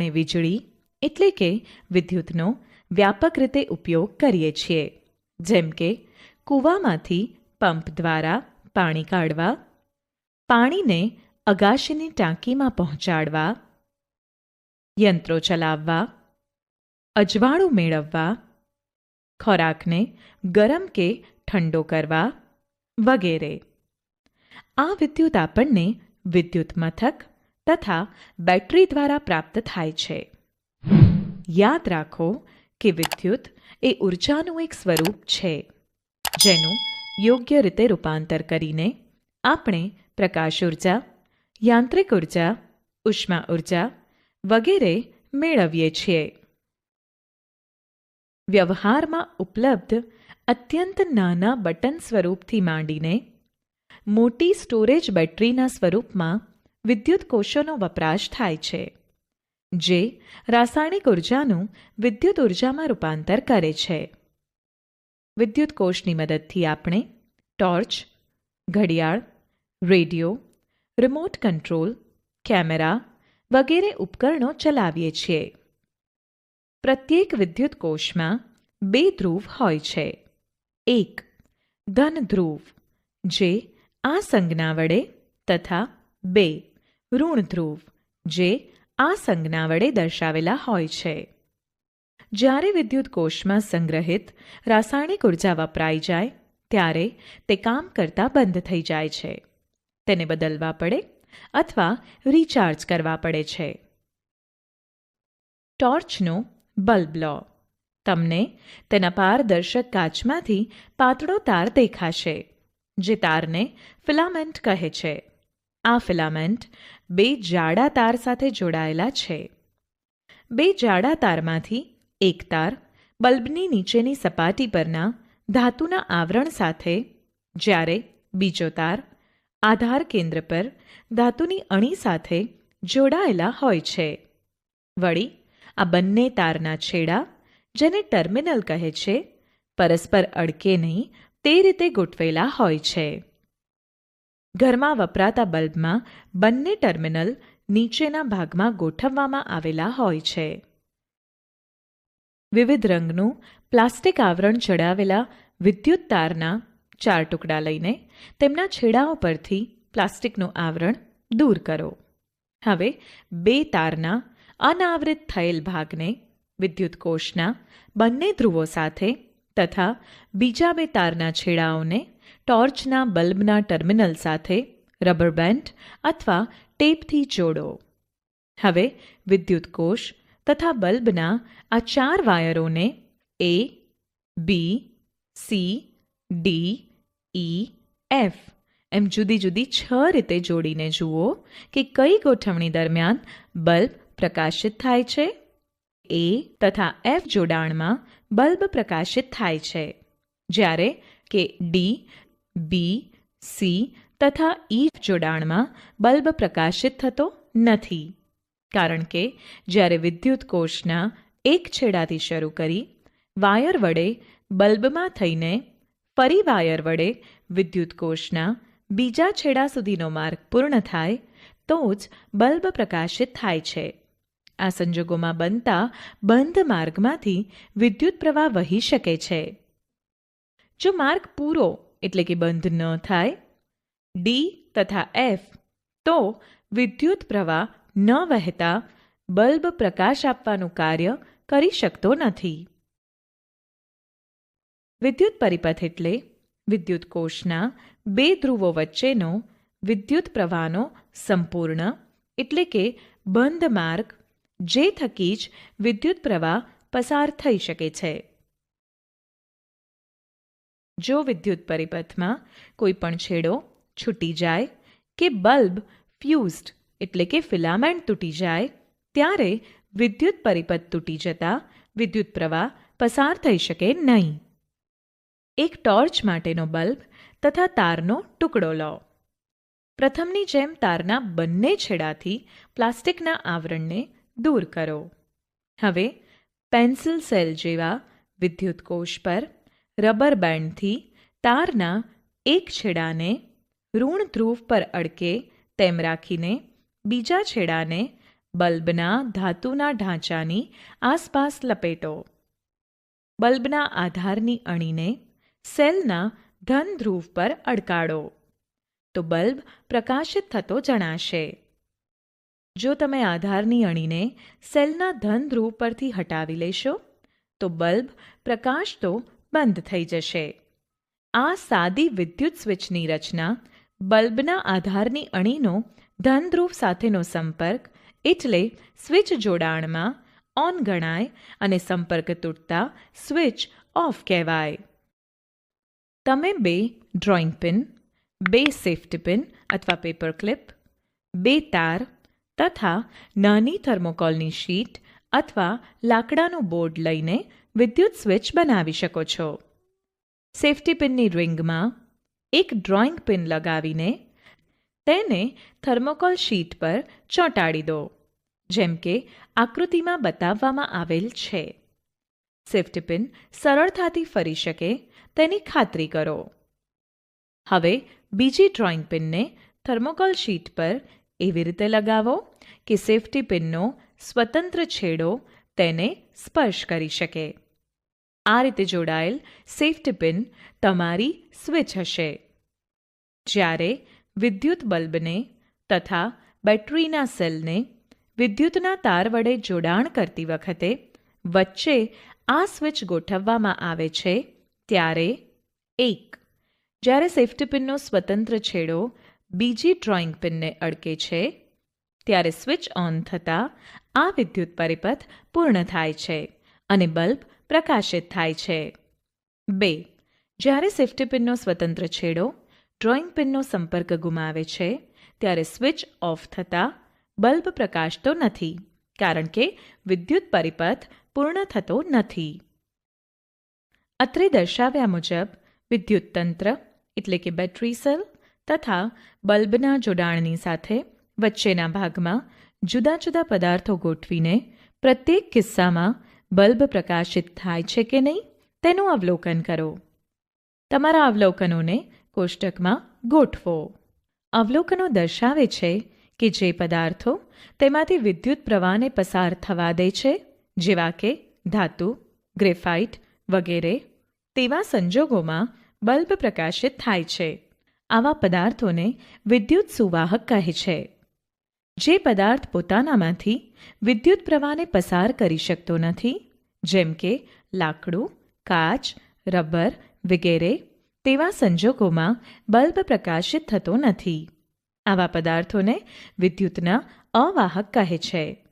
આપણે વીજળી એટલે કે વિદ્યુતનો વ્યાપક રીતે ઉપયોગ કરીએ છીએ. જેમ કે, કૂવામાંથી પંપ દ્વારા પાણી કાઢવા, પાણીને અગાશીની ટાંકીમાં પહોંચાડવા, યંત્રો ચલાવવા, અજવાળું મેળવવા, ખોરાકને ગરમ કે ઠંડો કરવા વગેરે. આ વિદ્યુત આપણને વિદ્યુત મથક તથા બેટરી દ્વારા પ્રાપ્ત થાય છે. યાદ રાખો કે વિદ્યુત એ ઉર્જાનું એક સ્વરૂપ છે, જેનું યોગ્ય રીતે રૂપાંતર કરીને આપણે પ્રકાશ ઊર્જા, યાંત્રિક ઊર્જા, ઉષ્મા ઊર્જા વગેરે મેળવીએ છીએ. વ્યવહારમાં ઉપલબ્ધ અત્યંત નાના બટન સ્વરૂપથી માંડીને મોટી સ્ટોરેજ બેટરીના સ્વરૂપમાં વિદ્યુત કોષોનો વપરાશ થાય છે, જે રાસાયણિક ઉર્જાનું વિદ્યુત ઉર્જામાં રૂપાંતર કરે છે. વિદ્યુત કોષની મદદથી આપણે ટોર્ચ, ઘડિયાળ, રેડિયો, રિમોટ કંટ્રોલ, કેમેરા વગેરે ઉપકરણો ચલાવીએ છીએ. પ્રત્યેક વિદ્યુત કોષમાં બે ધ્રુવ હોય છે. એક ધન ધ્રુવ જે આ સંજ્ઞા વડે તથા બે ઋણ ધ્રુવ, જે આ સંજ્ઞા વડે દર્શાવેલા હોય છે. જ્યારે વિદ્યુત કોષમાં સંગ્રહિત રાસાયણિક ઊર્જા વપરાઈ જાય, ત્યારે તે કામ કરતા બંધ થઈ જાય છે. તેને બદલવા પડે અથવા રિચાર્જ કરવા પડે છે. ટોર્ચનો બલ્બ લો. તમને તેના પારદર્શક કાચમાંથી પાતળો તાર દેખાશે, જે તારને ફિલામેન્ટ કહે છે. આ ફિલામેન્ટ બે જાડા તાર સાથે જોડાયેલા છે. બે જાડા તારમાંથી એક તાર બલ્બની નીચેની સપાટી પરના ધાતુના આવરણ સાથે, જ્યારે બીજો તાર આધાર કેન્દ્ર પર ધાતુની અણી સાથે જોડાયેલા હોય છે. વળી, આ બંને તારના છેડા, જેને ટર્મિનલ કહે છે, પરસ્પર અડકે નહીં, તે રીતે ગોઠવેલા હોય છે. ઘરમાં વપરાતા બલ્બમાં બંને ટર્મિનલ નીચેના ભાગમાં ગોઠવવામાં આવેલા હોય છે. વિવિધ રંગનું પ્લાસ્ટિક આવરણ ચડાવેલા વિદ્યુત તારના ચાર ટુકડા લઈને તેમના છેડાઓ પરથી પ્લાસ્ટિકનું આવરણ દૂર કરો. હવે બે તારના અનાવૃત થયેલ ભાગને વિદ્યુત કોષના બંને ધ્રુવો સાથે તથા બીજા બે તારના છેડાઓને ટોર્ચના બલ્બના ટર્મિનલ સાથે રબર બેન્ડ અથવા ટેપથી જોડો. હવે વિદ્યુત કોષ તથા બલ્બના આ ચાર વાયરોને A B C D E F એમ જુદી જુદી છ રીતે જોડીને જુઓ કે કઈ ગોઠવણી દરમિયાન બલ્બ પ્રકાશિત થાય છે. એ તથા એફ જોડાણમાં બલ્બ પ્રકાશિત થાય છે. જ્યારે કે ડી બી, સી તથા ઈ જોડાણમાં બલ્બ પ્રકાશિત થતો નથી. કારણ કે જ્યારે વિદ્યુત કોષના એક છેડાથી શરૂ કરી વાયર વડે બલ્બમાં થઈને ફરી વાયર વડે વિદ્યુત કોષના બીજા છેડા સુધીનો માર્ગ પૂર્ણ થાય, તો જ બલ્બ પ્રકાશિત થાય છે. આ સંજોગોમાં બનતા બંધ માર્ગમાંથી વિદ્યુત પ્રવાહ વહી શકે છે. જો માર્ગ પૂરો એટલે કે બંધ ન થાય. ડી તથા એફ તો વિદ્યુત પ્રવાહ ન વહેતા બલ્બ પ્રકાશ આપવાનું કાર્ય કરી શકતો નથી. વિદ્યુત પરિપથ એટલે વિદ્યુત કોષના બે ધ્રુવો વચ્ચેનો વિદ્યુત પ્રવાહનો સંપૂર્ણ એટલે કે બંધ માર્ગ, જે થકી જ વિદ્યુત પ્રવાહ પસાર થઈ શકે છે. જો વિદ્યુત પરિપથમાં કોઈ પણ છેડો છૂટી જાય કે બલ્બ ફ્યુઝડ એટલે કે ફિલામેન્ટ તૂટી જાય, ત્યારે વિદ્યુત પરિપથ તૂટી જતા વિદ્યુત પ્રવાહ પસાર થઈ શકે નહીં. એક ટોર્ચ માટેનો બલ્બ તથા તારનો ટુકડો લો. પ્રથમની જેમ તારના બંને છેડાથી પ્લાસ્ટિકના આવરણને દૂર કરો. હવે પેન્સિલ સેલ જેવા વિદ્યુત કોષ પર રબર બેન્ડથી તારના એક છેડાને ઋણ ધ્રુવ પર અડકે તેમ રાખીને બીજા છેડાને બલ્બના ધાતુના ઢાંચાની આસપાસ લપેટો. બલ્બના આધારની અણીને સેલના ધન ધ્રુવ પર અડકાડો. તો બલ્બ પ્રકાશિત થતો જણાશે. જો તમે આધારની અણીને સેલના ધન ધ્રુવ પરથી હટાવી લેશો, તો બલ્બ પ્રકાશતો બંધ થઈ જશે. આ સાદી વિદ્યુત સ્વિચની રચના બલ્બના આધારની અણીનો ધનધ્રુવ સાથેનો સંપર્ક એટલે સ્વિચ જોડાણમાં ઓન ગણાય અને સંપર્ક તૂટતા સ્વિચ ઓફ કહેવાય. તમે બે ડ્રોઈંગ પિન બે સેફ્ટી પિન અથવા પેપર ક્લિપ બે તાર તથા નાની થર્મોકોલની શીટ અથવા લાકડાનું બોર્ડ લઈને વિદ્યુત સ્વિચ બનાવી શકો છો. સેફ્ટી પિનની રિંગમાં એક ડ્રોઈંગ પિન લગાવીને તેને થર્મોકોલ શીટ પર ચોંટાડી દો, જેમ કે આકૃતિમાં બતાવવામાં આવેલ છે. સેફ્ટી પિન સરળતાથી ફરી શકે તેની ખાતરી કરો. હવે બીજી ડ્રોઈંગ પિનને થર્મોકોલ શીટ પર એવી રીતે લગાવો કે સેફ્ટી પિનનો સ્વતંત્ર છેડો તેને સ્પર્શ કરી શકે. આ રીતે જોડાયેલ સેફ્ટી પિન તમારી સ્વિચ હશે. જ્યારે વિદ્યુત બલ્બને તથા બેટરીના સેલને વિદ્યુતના તાર વડે જોડાણ કરતી વખતે વચ્ચે આ સ્વિચ ગોઠવવામાં આવે છે, ત્યારે એક, જ્યારે સેફ્ટી પિનનો સ્વતંત્ર છેડો બીજી ડ્રોઈંગ પિનને અડકે છે ત્યારે સ્વિચ ઓન થતાં આ વિદ્યુત પરિપથ પૂર્ણ થાય છે અને બલ્બ પ્રકાશિત થાય છે. બે. જ્યારે સેફ્ટી પિનનો સ્વતંત્ર છેડો ડ્રોઈંગ પિનનો સંપર્ક ગુમાવે છે, ત્યારે સ્વિચ ઓફ થતાં બલ્બ પ્રકાશતો નથી, કારણ કે વિદ્યુત પરિપથ પૂર્ણ થતો નથી. અત્રે દર્શાવ્યા મુજબ, વિદ્યુત તંત્ર, એટલે કે બેટરી સેલ, તથા બલ્બના જોડાણની સાથે વચ્ચેના ભાગમાં જુદા જુદા પદાર્થો ગોઠવીને પ્રત્યેક કિસ્સામાં બલ્બ પ્રકાશિત થાય છે કે નહીં તેનું અવલોકન કરો. તમારા અવલોકનોને કોષ્ટકમાં ગોઠવો. અવલોકનો દર્શાવે છે કે જે પદાર્થો તેમાંથી વિદ્યુત પ્રવાહને પસાર થવા દે છે, જેવા કે ધાતુ, ગ્રેફાઇટ વગેરે, તેવા સંજોગોમાં બલ્બ પ્રકાશિત થાય છે. આવા પદાર્થોને વિદ્યુત સુવાહક કહે છે. જે પદાર્થ પોતાનામાંથી વિદ્યુત પ્રવાહને પસાર કરી શકતો નથી, જેમ કે લાકડું, કાચ, રબર વગેરે, તેવા સંજોગોમાં બલ્બ પ્રકાશિત થતો નથી. આવા પદાર્થોને વિદ્યુતના અવાહક કહે છે.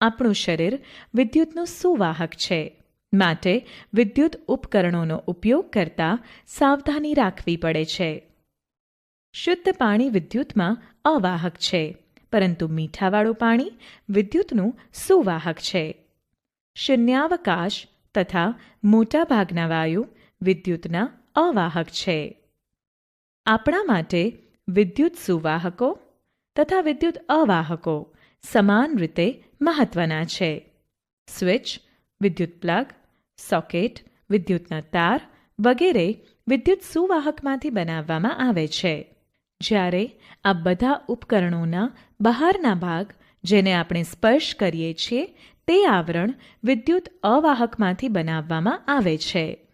આપણું શરીર વિદ્યુતનું સુવાહક છે. માટે વિદ્યુત ઉપકરણોનો ઉપયોગ કરતા સાવધાની રાખવી પડે છે. શુદ્ધ પાણી વિદ્યુતમાં અવાહક છે. પરંતુ મીઠાવાળું પાણી વિદ્યુતનું સુવાહક છે. શૂન્યાવકાશ તથા મોટાભાગના વાયુ વિદ્યુતના અવાહક છે. આપણા માટે વિદ્યુત સુવાહકો તથા વિદ્યુત અવાહકો સમાન રીતે મહત્વના છે. સ્વિચ, વિદ્યુત પ્લગ, સોકેટ, વિદ્યુતના તાર વગેરે વિદ્યુત સુવાહકમાંથી બનાવવામાં આવે છે. જ્યારે આ બધા ઉપકરણોના બહારના ભાગ જેને આપણે સ્પર્શ કરીએ છીએ તે આવરણ વિદ્યુત અવાહકમાંથી બનાવવામાં આવે છે.